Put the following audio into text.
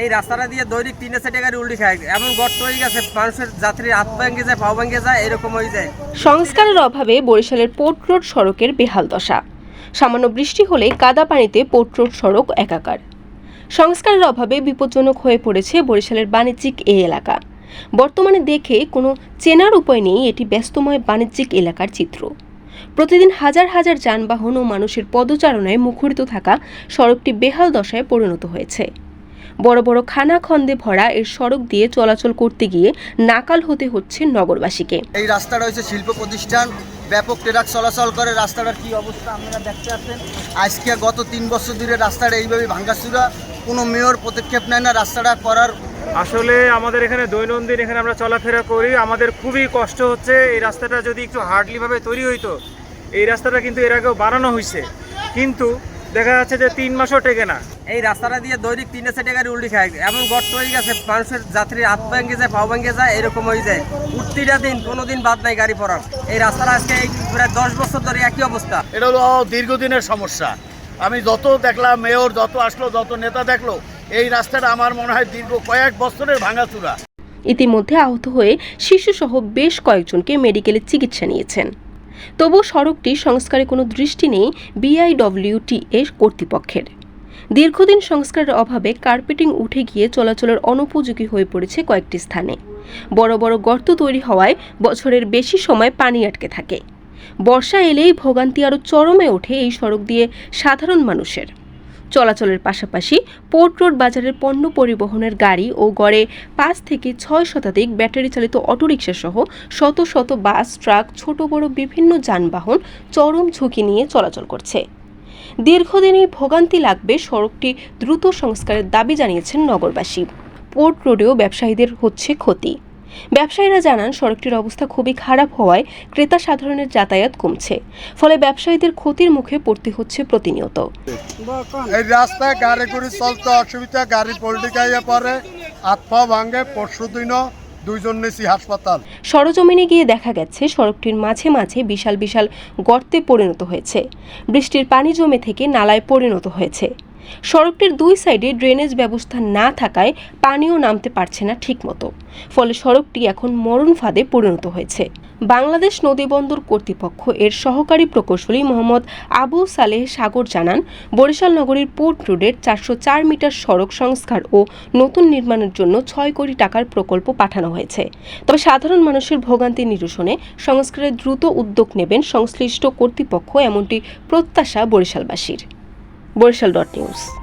এই রাস্তাটা দিয়ে দৈনিক তিনটে চারটে গাড়ি উল্টি খায়। এমন গর্ত হয়ে গেছে, মানুষের যাত্রীর হাত ভেঙে যায়, পাও ভেঙে যায়, এরকম হয়ে যায়। সংস্কারের অভাবে বরিশালের পোর্ট রোড সড়কের বেহাল দশা। সামান্য বৃষ্টি হলে কাদা পানিতে পোর্ট রোড সড়ক একাকার। সংস্কারের অভাবে বিপজ্জনক হয়ে পড়েছে বরিশালের বাণিজ্যিক এই এলাকা। বর্তমানে দেখে কোনো চেনার উপায় নেই এটি ব্যস্তময় বাণিজ্যিক এলাকার চিত্র। প্রতিদিন হাজার হাজার যানবাহন ও মানুষের পদচারণায় মুখরিত থাকা সড়কটি বেহাল দশায় পরিণত হয়েছে। বড় বড় খানাখন্দে ভরা এর সড়ক দিয়ে চলাচল করতে গিয়ে নাকাল হতে হচ্ছে নগরবাসীকে। এই রাস্তাটা হচ্ছে শিল্প প্রতিষ্ঠান ব্যাপক ট্রাক চলাচল করে রাস্তাটার কি অবস্থা আপনারা দেখতে পাচ্ছেন? আজকে গত তিন বছর ধরে রাস্তাটা এইভাবে ভাঙ্গাচুরা কোনো মেয়র পদক্ষেপ নেয় না রাস্তাটা করার আসলে আমাদের এখানে দৈনন্দিন এখানে আমরা চলাফেরা করি আমাদের খুবই কষ্ট হচ্ছে এই রাস্তাটা যদি একটু হার্ডলিভাবে তৈরি হইতো এই রাস্তাটা কিন্তু এর আগেও বানানো হয়েছে কিন্তু দেখা যাচ্ছে যে তিন মাসও টেকে না। এই রাস্তাটা দিয়ে দৈনিক তিনটে চারটে গাড়ি উল্টি খায়। এমন গর্ত হয়ে গেছে মানুষের যাত্রীর হাত ভেঙে যায় পাও ভেঙে যায় এরকম হয়ে যায়। প্রতিটা দিন কোনো দিন বাদ নাই গাড়ি পড়ার এই রাস্তাটা আজকে এই প্রায় দশ বছর ধরে একই অবস্থা। এটা হলো দীর্ঘদিনের সমস্যা। আমি যত দেখলাম মেয়র যত আসলো যত নেতা দেখল এই রাস্তাটা আমার মনে হয় দীর্ঘ কয়েক বছরের ভাঙাচুরা। ইতিমধ্যে আহত হয়ে শিশুসহ বেশ কয়েকজনকে মেডিকেলে চিকিৎসা নিয়েছেন। তবু সড়কটি সংস্কারে কোনো দৃষ্টি নেই বিআইডব্লিউটি এর কর্তৃপক্ষের। দীর্ঘদিন সংস্কারের অভাবে কার্পেটিং উঠে গিয়ে চলাচলের অনুপযোগী হয়ে পড়েছে কয়েকটি স্থানে। বড় বড় গর্ত তৈরি হওয়ায় বছরের বেশি সময় পানি আটকে থাকে। বর্ষা এলেই ভোগান্তি আরও চরমে ওঠে এই সড়ক দিয়ে সাধারণ মানুষের। চলাচলের পাশাপাশি পোর্ট রোড বাজারের পণ্য পরিবহনের গাড়ি ও গড়ে পাঁচ থেকে ছয় শতাধিক ব্যাটারি চালিত অটোরিকশা সহ শত শত বাস, ট্রাক, ছোট বড় বিভিন্ন যানবাহন চরম ঝুঁকি নিয়ে চলাচল করছে। দীর্ঘদিন ভোগান্তি লাগবে সড়কটি দ্রুত সংস্কারের দাবি জানিয়েছেন নগরবাসী। পোর্ট রোডেও ব্যবসায়ীদের হচ্ছে ক্ষতি। ব্যবসায়ীরা জানান সড়কটির অবস্থা খুবই খারাপ হওয়ায় ক্রেতা সাধারণের যাতায়াত কমছে। ফলে ব্যবসায়ীদের ক্ষতির মুখে পড়তে হচ্ছে প্রতিনিয়ত। এই রাস্তায় গাড়ি করে চলতে অসুবিধা গাড়ি পল্টি খাইয়ে পরে পা ভাঙে পরশু দিনও দুইজন নিছি হাসপাতাল। সরজমিনে গিয়ে দেখা গেছে সড়কটির মাঝে মাঝে বিশাল বিশাল গর্তে পরিণত হয়েছে। বৃষ্টির পানি জমে থেকে নালায় পরিণত হয়েছে। সড়কটির দুই সাইডে ড্রেনেজ ব্যবস্থা না থাকায় পানিও নামতে পারছে না ঠিকমতো। ফলে সড়কটি এখন মরণ ফাঁদে পরিণত হয়েছে। বাংলাদেশ নদীবন্দর কর্তৃপক্ষ এর সহকারী প্রকৌশলী মোহাম্মদ আবু সালেহ সাগর জানান, বরিশাল নগরীর পোর্ট রোডের চারশো চার মিটার সড়ক সংস্কার ও নতুন নির্মাণের জন্য ছয় কোটি টাকার প্রকল্প পাঠানো হয়েছে। তবে সাধারণ মানুষের ভোগান্তি নিরসনে সংস্কারের দ্রুত উদ্যোগ নেবেন সংশ্লিষ্ট কর্তৃপক্ষ, এমনটি প্রত্যাশা বরিশালবাসীর। Barishal dot news.